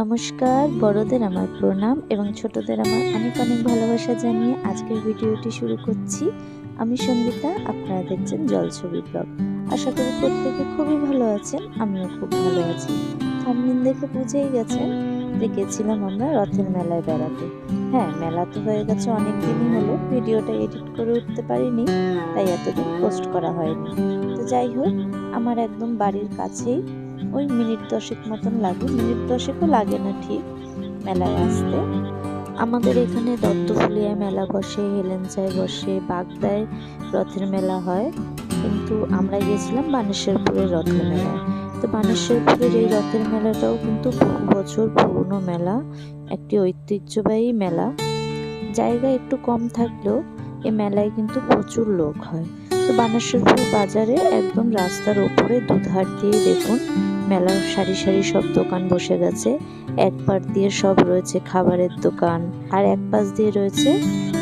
নমস্কার, বড়দের আমার প্রণাম এবং ছোটদের আমার অনেক অনেক ভালোবাসা জানিয়ে আজকের ভিডিওটি শুরু করছি। আমি সঙ্গীতা, আপনারা দেখছেন জলছবি ব্লগ। আশা করি প্রত্যেকে খুবই ভালো আছেন, আমিও খুব ভালো আছি। থামদিন দেখে বুঝেই গেছেন যে গেছিলাম আমরা রথের মেলায় বেড়াতে। হ্যাঁ মেলা তো হয়ে গেছে অনেক দিনই হলো, ভিডিওটা এডিট করে উঠতে পারিনি, তাই এতদিন পোস্ট করা হয়নি। তো যাই হোক, আমার একদম বাড়ির কাছেই ওই মিনিট দশেক মতন লাগে মিনিট দশেকও লাগে না ঠিক মেলায় আসতে। আমাদের এখানে দত্তফুলিয়ায় মেলা বসে হেলেঞ্চায় বসে, বাগদায় রথের মেলা হয়। কিন্তু আমরা গেছিলাম বানেশ্বরপুরের রথের মেলায়। তো বানেশ্বরপুরের এই রথের মেলাটাও কিন্তু বহু বছর পুরনো মেলা, একটি ঐতিহ্যবাহী মেলা। জায়গা একটু কম থাকলেও এ মেলায় কিন্তু প্রচুর লোক হয়। তো বানেশ্বরপুর বাজারে একদম রাস্তার ওপরে দুধার দিয়ে দেখুন মেলার সারি সারি সব দোকান বসে গেছে। এক পাশ দিয়ে সব রয়েছে খাবারের দোকান, আর এক পাশ দিয়ে রয়েছে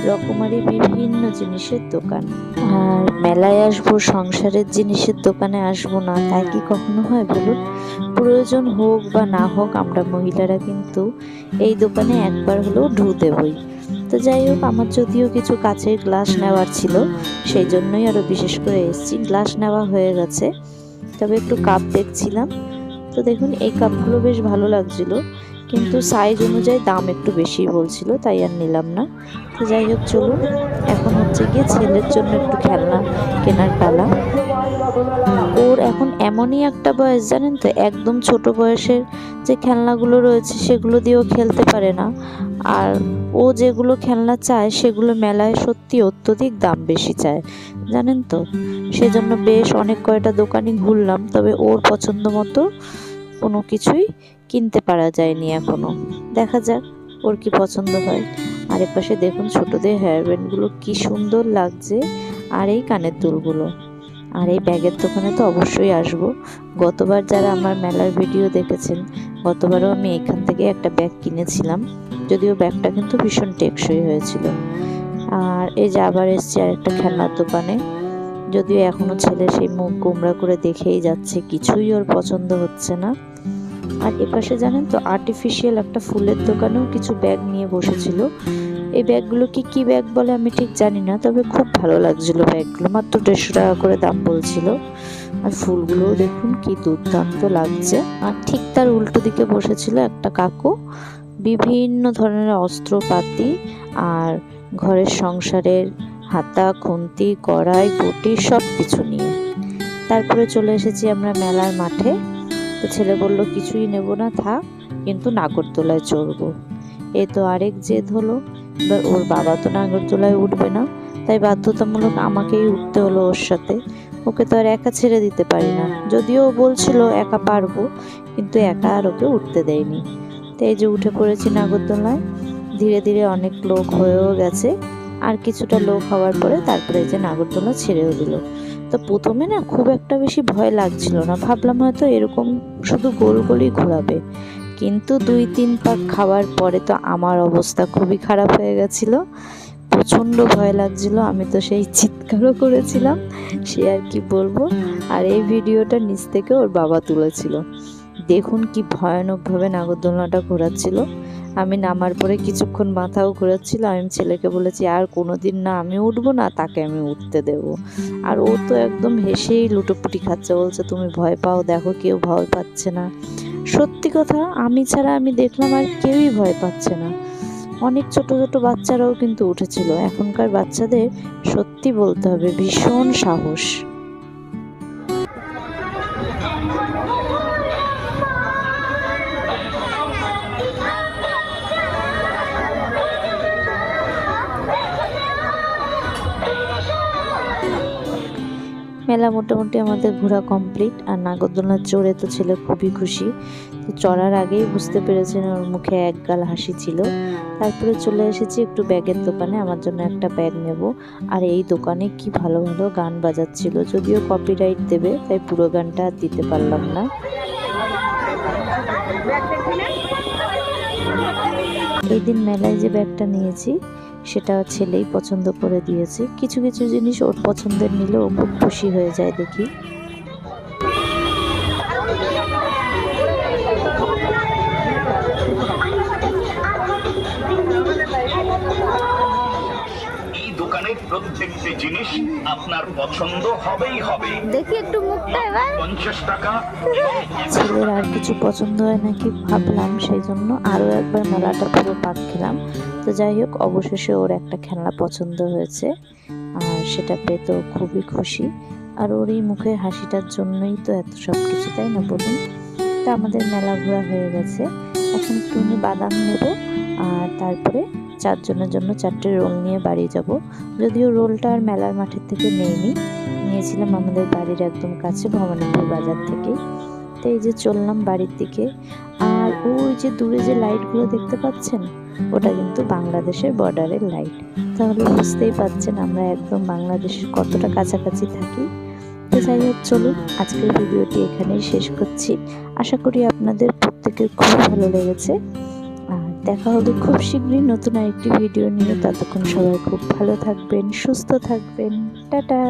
রকমারি বিভিন্ন জিনিসের দোকান। আর মেলায় আসব, সংসারের জিনিসের দোকানে আসব না, তাই কি কখনো হয় বলুন? প্রয়োজন হোক বা না হোক, আমরা মহিলারা কিন্তু এই দোকানে একবার হলেও ঢু দেবই। তো যাই হোক, আমার যদিও কিছু কাছের গ্লাস নেওয়ার ছিল, সেই জন্যই আরও বিশেষ করে এসেছি। গ্লাস নেওয়া হয়ে গেছে, তবে একটু কাপ দেখছিলাম। তো দেখুন, এই কাপগুলো বেশ ভালো লাগছিল। কিন্তু সাইজ অনুযায়ী দাম একটু বেশি বলছিল, তাই আর নিলাম না। তো যাই হোক, চলুন। এখন হচ্ছে গিয়ে ছেলের জন্য একটু খেলনা কেনার পালা। ওর এখন এমনই একটা বয়স, জানেন তো? একদম ছোট বয়সের যে খেলনাগুলো রয়েছে, সেগুলো দিয়েও খেলতে পারে না। আর ও যেগুলো খেলনা চায়, সেগুলো মেলায় সত্যি অত্যধিক দাম বেশি চায়। জানেন তো? সেজন্য বেশ অনেক কয়টা দোকানই ঘুরলাম, তবে ওর পছন্দ মতো কোনো কিছুই কিনতে পারা যায়নি এখনও। দেখা যাক ওর কি পছন্দ হয়। আর এপাশে দেখুন ছোটদের হেয়ার ব্যান্ডগুলো কি সুন্দর লাগছে আর এই কানের দুলগুলো। আর এই ব্যাগের দোকানে তো অবশ্যই আসব। গতবার যারা আমার মেলার ভিডিও দেখেছেন, গতবারও আমি এখান থেকে একটা ব্যাগ কিনেছিলাম। যদিও ব্যাগটা কিন্তু ভীষণ টেকসই হয়েছিল। আর এই যে আবার এসছি আর একটা খেলনার দোকানে। যদিও এখনও ছেলে সেই মুখ গোমরা করে দেখেই যাচ্ছে, কিছুই ওর পছন্দ হচ্ছে না। আর এপাশে জানেন তো আর্টিফিশিয়াল একটা ফুলের দোকানেও কিছু ব্যাগ নিয়ে বসেছিল। এই ব্যাগগুলো কি কি ব্যাগ বলে আমি ঠিক জানি না, তবে খুব ভালো লাগছিল ব্যাগগুলো মাত্র দেড়শো টাকা করে দাম বলছিল। আর ফুলগুলোও দেখুন কি দুর্দান্ত লাগছে। আর ঠিক তার উল্টো দিকে বসেছিল একটা কাকু, বিভিন্ন ধরনের অস্ত্রপাতি আর ঘরের সংসারের হাতা, খুন্তি, কড়াই, বটি সব কিছু নিয়ে। তারপরে চলে এসেছি আমরা মেলার মাঠে। তো ছেলে বলল, কিছুই নেব না, থাক, কিন্তু নাগরদোলায় চড়বো। এ তো আরেক জেদ হলো। এবার ওর বাবা তো নাগরদোলায় উঠবে না, তাই বাধ্যতামূলক আমাকেই উঠতে হলো ওর সাথে। ওকে তো আর একা ছেড়ে দিতে পারি না। যদিও ও বলছিল, একা পারব, কিন্তু একা আর ওকে উঠতে দেয়নি। তাই যে উঠে পড়েছি নাগরদোলায়, ধীরে ধীরে অনেক লোক হয়েও গেছে। আর কিছুটা লোক হওয়ার পরে তারপরে যে নাগরদোলা ছেড়েও দিল। তো প্রথমে না খুব একটা বেশি ভয় লাগছিল না। ভাবলাম হয়তো এরকম শুধু গোল গোলই ঘোরাবে। কিন্তু দুই তিন পাক খাওয়ার পরে তো আমার অবস্থা খুবই খারাপ হয়ে গেছিল। প্রচণ্ড ভয় লাগছিল, আমি তো সেই চিৎকারও করেছিলাম, সে আর কি বলব। আর এই ভিডিওটা নিচ থেকে ওর বাবা তুলেছিল। দেখুন কি ভয়ানকভাবে নাগরদোলনাটা ঘোরাচ্ছিল। আমি নামার পরে কিছুক্ষণ মাথাও ঘোরাচ্ছিল, আমি ছেলেকে বলেছি, আর কোনো দিন না, আমি উঠবো না, তাকে আমি উঠতে দেব। আর ও তো একদম হেসেই লুটোপুটি খাচ্ছে, বলছে, তুমি ভয় পাও, দেখো কেউ ভয় পাচ্ছে না। সত্যি কথা, আমি ছাড়া আমি দেখলাম আর কেউই ভয় পাচ্ছে না। অনেক ছোট ছোট বাচ্চারাও কিন্তু উঠেছিল। এখনকার বাচ্চাদের সত্যি বলতে হবে, ভীষণ সাহস। মেলা মোটামুটি আমাদের ঘোরা কমপ্লিট আর নাগরদোলনা চড়ে তো ছেলে খুবই খুশি। চড়ার আগেই বুঝতে পেরেছেন ওর মুখে এক গাল হাসি ছিল। তারপরে চলে এসেছি একটু ব্যাগের দোকানে, আমার জন্য একটা ব্যাগ নেব। আর এই দোকানে কি ভালো ভালো গান বাজাচ্ছিল, যদিও কপিরাইট দেবে, তাই পুরো গানটা দিতে পারলাম না। এই দিন মেলায় যে ব্যাগটা নিয়েছি সেটা ছেলেই পছন্দ করে দিয়েছে। কিছু কিছু জিনিস ওর পছন্দের নিলে ও খুব খুশি হয়ে যায় দেখি। প্রত্যেকটি জিনিস আপনার পছন্দ হবেই হবে। দেখি একটু মুখটা এবার। পঞ্চাশ টাকা। ছেলের আর কিছু পছন্দ হয় নাকি ভাবলাম সেই জন্য আরও একবার মেলাটা পুরো পাক খেলাম। তো যাই হোক অবশেষে ওর একটা খেলনা পছন্দ হয়েছে। আর সেটা পেয়ে তো খুবই খুশি। আর ওর এই মুখের হাসিটার জন্যই তো এত সব কিছু তাই না বলুন? তা আমাদের মেলা ঘোরা হয়ে গেছে। এখন একটুখানি বাদাম নেব আর তারপরে চারজনের জন্য চারটে রোল নিয়ে বাড়ি যাব। যদিও রোলটা আর মেলার মাঠের থেকে নেইনি। নিয়েছিলাম আমাদের বাড়ির একদম কাছে ভবানীপুর বাজার থেকেই তো এই যে চললাম বাড়ির দিকে। আর ওই যে দূরে যে লাইটগুলো দেখতে পাচ্ছেন, ওটা কিন্তু বাংলাদেশের বর্ডারের লাইট। তাহলে বুঝতেই পাচ্ছেন আমরা একদম বাংলাদেশের কতটা কাছাকাছি থাকি। তো যাই হোক, চলুন আজকের ভিডিওটি এখানেই শেষ করছি। আশা করি আপনাদের প্রত্যেকের খুব ভালো লেগেছে। দেখা হবে খুব শীঘ্রই নতুন আরেকটি ভিডিও নিয়ে। ততক্ষণ সবাই খুব ভালো থাকবেন, সুস্থ থাকবেন। টাটা।